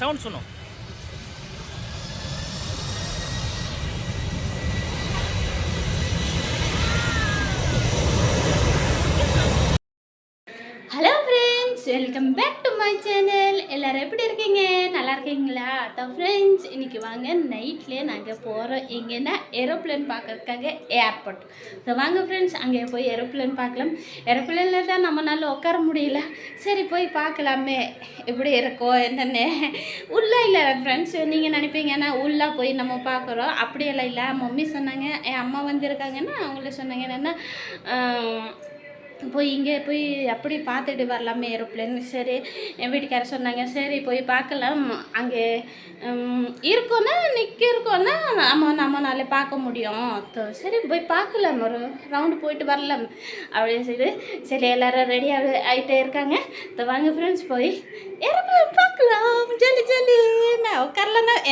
Sound சொன்னோம். Friends welcome back to my channel எல்லோரும் எப்படி இருக்கீங்க? நல்லா இருக்கீங்களா? அதான் ஃப்ரெண்ட்ஸ் இன்றைக்கி வாங்க நைட்லேயே நாங்கள் போகிறோம் எங்கன்னா ஏரோப்ளேன் பார்க்கறதுக்காக ஏர்போர்ட் ஸோ வாங்க ஃப்ரெண்ட்ஸ் அங்கே போய் ஏரோப்ளேன் பார்க்கலாம். ஏரோப்ளேனில் தான் நம்மளால் உட்கார முடியல. சரி போய் பார்க்கலாமே. எப்படி இருக்கோ என்னென்ன. உள்ளே இல்லை ஃப்ரெண்ட்ஸ் நீங்கள் நினைப்பீங்கன்னா உள்ளே போய் நம்ம பார்க்குறோம். அப்படியெல்லாம் இல்லை. மம்மி சொன்னாங்க என் அம்மா வந்திருக்காங்கன்னா அவங்கள சொன்னாங்க என்னென்னா போய் இங்கே போய் அப்படி பார்த்துட்டு வரலாமே ஏரோப்ளேன். சரி என் வீட்டுக்காரர் சொன்னாங்க சரி போய் பார்க்கலாம். அங்கே இருக்கோன்னா நிற்க இருக்கோன்னா நம்ம நாளே பார்க்க முடியும். சரி போய் பார்க்கலாம். ஒரு ரவுண்டு போயிட்டு வரலாம். அப்படின்னு சொல்லி சரி எல்லோரும் ரெடி ஆகிட்டே இருக்காங்க. தோ வாங்க ஃப்ரெண்ட்ஸ் போய் ஏரோப்ளேன் பார்க்கலாம்.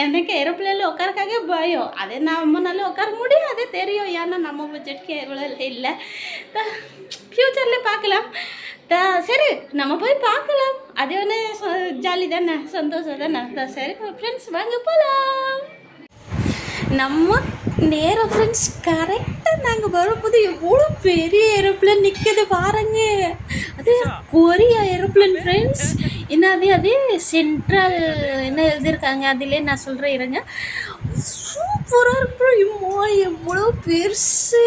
எனக்கு ஏரோப்ளேனில் உட்காரக்காக பயம். அதே நம்மனால உட்கார முடியும் அதே தெரியும். ஏன்னா நம்ம பட்ஜெட்க்கு எவ்வளோ இல்லை. ஃப்யூச்சரில் பார்க்கலாம். த சரி நம்ம போய் பார்க்கலாம். அது ஒன்று ஜாலி தானே? சந்தோஷம் தானே? சரி ஃப்ரெண்ட்ஸ் வாங்க போகலாம் நம்ம நேரம் ஃப்ரெண்ட்ஸ் கரெக்டாக நாங்கள் வரும்போது எவ்வளோ பெரிய ஏரோப்ளேன் நிற்குது பாருங்க. அது கொரியா ஏரோப்ளேன் ஃப்ரெண்ட்ஸ் என்னது அது? சென்ட்ரல் என்ன எழுதியிருக்காங்க? அதிலே நான் சொல்கிறேன் இருங்க. சூப்பராக இருக்கும் இம்மா எவ்வளோ பெருசு.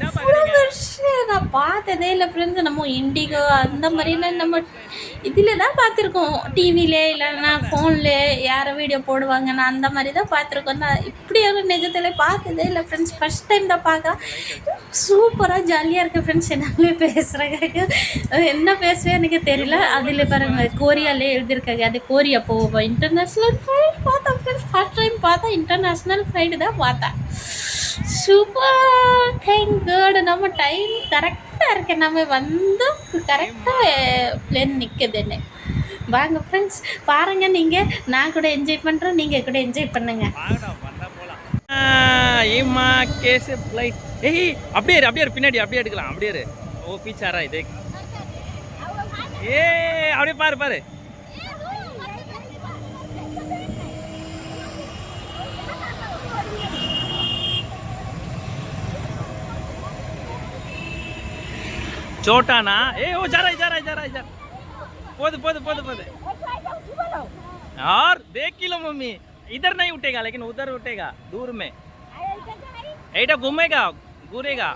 எவ்வளோ பெருசு. நான் பார்த்ததே இல்லை ஃப்ரெண்ட்ஸ் நம்ம இண்டிகோ அந்த மாதிரிலாம் நம்ம இதில் தான் பார்த்துருக்கோம் டிவியில் இல்லைன்னா ஃபோனில் யாரோ வீடியோ போடுவாங்க நான் அந்த மாதிரி தான் பார்த்துருக்கோம். நான் இப்படியான நிஜத்தில் பார்த்ததே இல்லை ஃப்ரெண்ட்ஸ் ஃபஸ்ட் டைம் தான் பார்க்க சூப்பராக ஜாலியாக இருக்குது ஃப்ரெண்ட்ஸ் எல்லாமே பேசுகிறாங்க என்ன பேசுவேன் எனக்கு தெரியல. அதில் பாருங்கள் கோரியாலே எழுதியிருக்காங்க. அது கோரியா போவோம் இன்டர்நேஷ்னல் ஃப்ளைட் பார்த்தேன் ஃப்ரெண்ட்ஸ் ஃபஸ்ட் டைம் பார்த்தா இன்டர்நேஷ்னல் ஃப்ளைட்டு தான் பார்த்தேன் சூப்பர் தேங்க் காட் நம்ம டைம் கரெக்ட் கரெக்டாக இருக்கு. நம்ம வந்தோம் கரெக்டாக பிளேன் நிற்குதுன்னு வாங்க ஃப்ரெண்ட்ஸ் பாருங்க நீங்கள் நான் கூட என்ஜாய் பண்ணுறேன் நீங்கள் கூட என்ஜாய் பண்ணுங்க. ஏமா கேஸ் ஃப்ளைட் ஏய் அப்படியே இரு, அப்படியே பின்னாடி அப்படியே எடுக்கலாம் அப்படியே இரு. ஓ பீச்சாரா இது? ஏ அப்படியே பாரு பாரு. छोटा ए वो जा रहा है जा रहा है जा रहा है जा पोद पोद पोद पोद और देख किलो मम्मी इधर नहीं उठेगा लेकिन उधर उठेगा दूर में ऐटा घूमेगा घूरेगा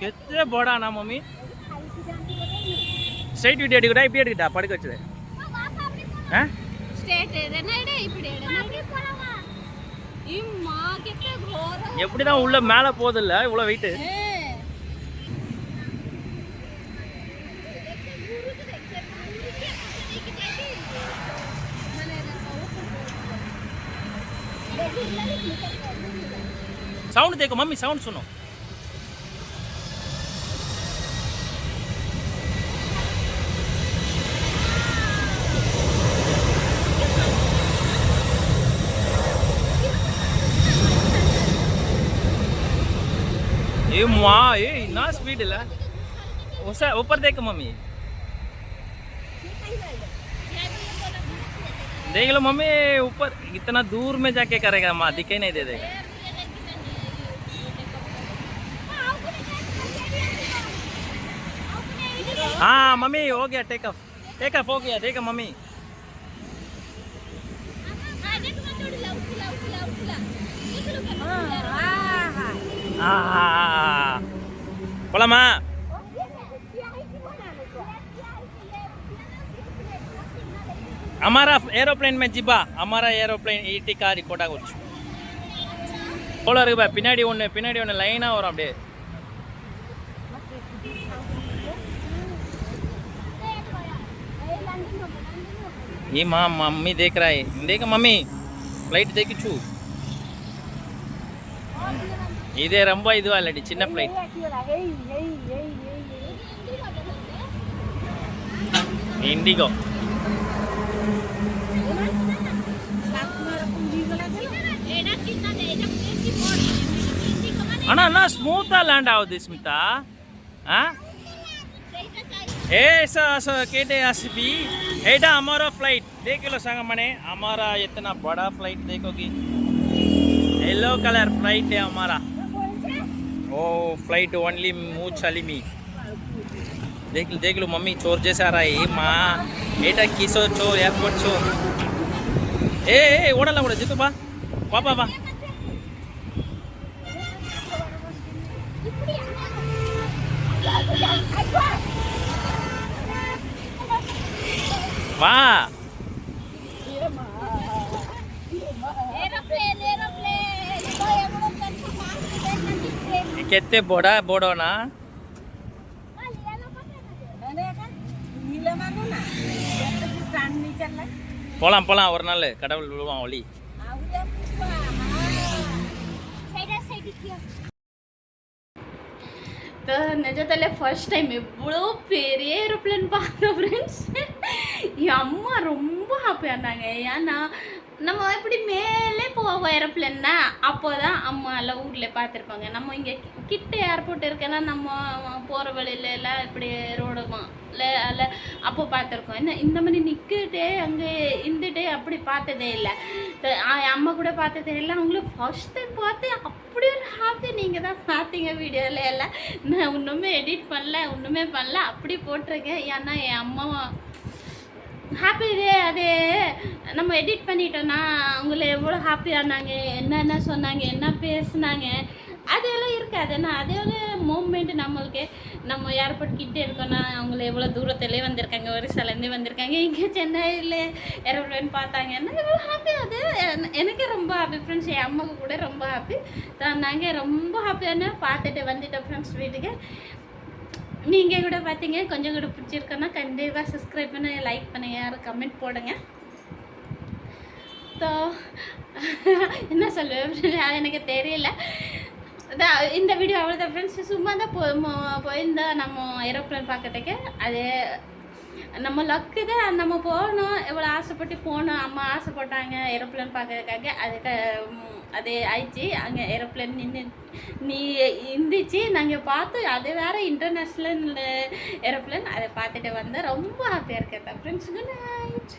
कितने बड़ा ना मम्मी స్ట్రైట్ వీడియో అడిగుడా ఇప్పుడు అడిగిటా పడుకొచ్చదే స్టేట్ ఏదైనా ఇడే ఇప్పుడు ఏదైనా இம்மா கிட்ட கோரம் எப்படிதான் உள்ள மேல போதில்ல இவ்வளவு வெயிட் साउंड देखो मम्मी साउंड सुनो। ये माँ ये इतना स्पीड है ऊपर देख मम्मी। देख लो मम्मी, ऊपर इतना दूर में जाके करेगा, माँ, दिखे नहीं दे देगा। हाँ मम्मी, हो गया टेक ऑफ़ टेक ऑफ़ हो गया, देख है मम्मी हाँ, हाँ, हाँ, बोला, माँ। हमारा एरोप्लेन में जीबा हमारा एरोप्लेन ईटी கார் ரிப்போர்ட்டாக கொடுச்சு. போல இருக்குப்பா பின்னாடி ஒன்று பின்னாடி ஒன்று லைனாக வரும் அப்படியே. ये माँ मम्मी देख रहा है देख मम्मी फ्लाइट देखिचु இதே ரொம்ப இதுவா இல்லடி சின்ன ஃப்ளைட் இண்டிகோ ಅಣ್ಣ ಅಣ್ಣ ಸ್ಮೂತ್ ಲ್ಯಾಂಡ್ ಆಗುತ್ತೆ ಸ್ಮಿತಾ ఏ కేటే ఆసిపి ఏటా అమారా ఫ్లైట్ దేకిలో సంగమనే అమారా ఎత్తన బడా ఫ్లైట్ దేకోకి ఎల్లో కలర్ ఫ్లైట్ అమారా. ఓ ఫ్లైట్ ఓన్లీ మూ చలిమి దేకులు దేకులు మమ్మీ చోర్ చేశారా ఏమా? ఏటా కిసో చోర్ ఎయిర్పోర్ట్ చోర్? ఏ ఓడలా కూడా జితుబా. బాబా బా வா ಏರೋಪ್ಲೇನ್ ಏರೋಪ್ಲೇನ್ ಕೆತ್ತೆ ಬೋಡ ಬೋಡೋನಾ போலாம் போலாம் ஒரு நாள் கடவுள் விழுவான் ஒளி நிஜத்தில் ஃபர்ஸ்ட் டைம் இவ்வளோ பெரிய ஏரோப்ளேன் பார்த்தோம் ஃப்ரெண்ட்ஸ் என் அம்மா ரொம்ப ஹாப்பியாக இருந்தாங்க. ஏன்னா நம்ம எப்படி மேலே போவோம் ஏரோப்ளேன்னா அப்போ தான் அம்மா எல்லாம் ஊரில் பார்த்துருப்பாங்க. நம்ம இங்கே கிட்ட ஏர்போர்ட் இருக்கேன்னா நம்ம போகிற வழியில எல்லாம் இப்படி ரோடுமா இல்லை அப்போ பார்த்துருக்கோம். என்ன இந்த மாதிரி நிற்கிட்டே அங்கே இருந்துட்டே அப்படி பார்த்ததே இல்லை. அம்மா கூட பார்த்ததே இல்லை. அவங்களும் ஃபர்ஸ்ட் டைம் பார்த்து அப்படி ஒரு ஹாப்பி நீங்கள் தான் பார்த்தீங்க வீடியோவில் எல்லாம். நான் ஒன்றுமே எடிட் பண்ணல ஒன்றுமே பண்ணல. அப்படி போட்டிருக்கேன். ஏன்னா என் அம்மா ஹாப்பி டே அது நம்ம எடிட் பண்ணிட்டோன்னா அவங்கள எவ்வளோ ஹாப்பியானாங்க என்னென்ன சொன்னாங்க என்ன பேசுனாங்க அதெல்லாம் இருக்காது. ஏன்னா அதே ஒரு மூமெண்ட் நம்மளுக்கு நம்ம ஏர்போர்ட் கிட்டே இருக்கோன்னா அவங்கள எவ்வளோ தூரத்துலேயே வந்திருக்காங்க ஒரிசாலேருந்தே வந்திருக்காங்க இங்கே சென்னையில் ஏரோப்ளேன் பார்த்தாங்கன்னா எவ்வளோ ஹாப்பி அது. எனக்கு ரொம்ப ஹாப்பி ஃப்ரெண்ட்ஸ் என் அம்மாவுக்கு கூட ரொம்ப ஹாப்பி நாங்கள் ரொம்ப ஹாப்பியான பார்த்துட்டு வந்துட்டோம் ஃப்ரெண்ட்ஸ் வீட்டுக்கு. நீங்கள் கூட பார்த்தீங்க கொஞ்சம் கூட பிடிச்சிருக்கோன்னா கண்டிப்பாக சப்ஸ்கிரைப் பண்ணி லைக் பண்ணுங்க யாரும் கமெண்ட் போடுங்க. ஸோ என்ன சொல்லுவேன் அது எனக்கு தெரியல. இந்த வீடியோ அவ்வளோதான் ஃப்ரெண்ட்ஸ் சும்மா தான் போ மோ- நம்ம ஏரோப்ளேன் பார்க்கறதுக்கு அது நம்ம லக்கு தான் நம்ம போகணும். எவ்வளோ ஆசைப்பட்டு போகணும் அம்மா ஆசைப்பட்டாங்க ஏரோப்ளேன் பார்க்கறதுக்காக. அதுக்கு அதே அது ஆயிடுச்சு. அங்கே ஏரோப்ளேன் நின்று நீ இருந்துச்சு நாங்கள் பார்த்து அது வேறு இன்டர்நேஷ்னல் ஏரோப்ளேன் அதை பார்த்துட்டு வந்தேன். ரொம்ப ஹாப்பியாக இருக்கேன். Friends good night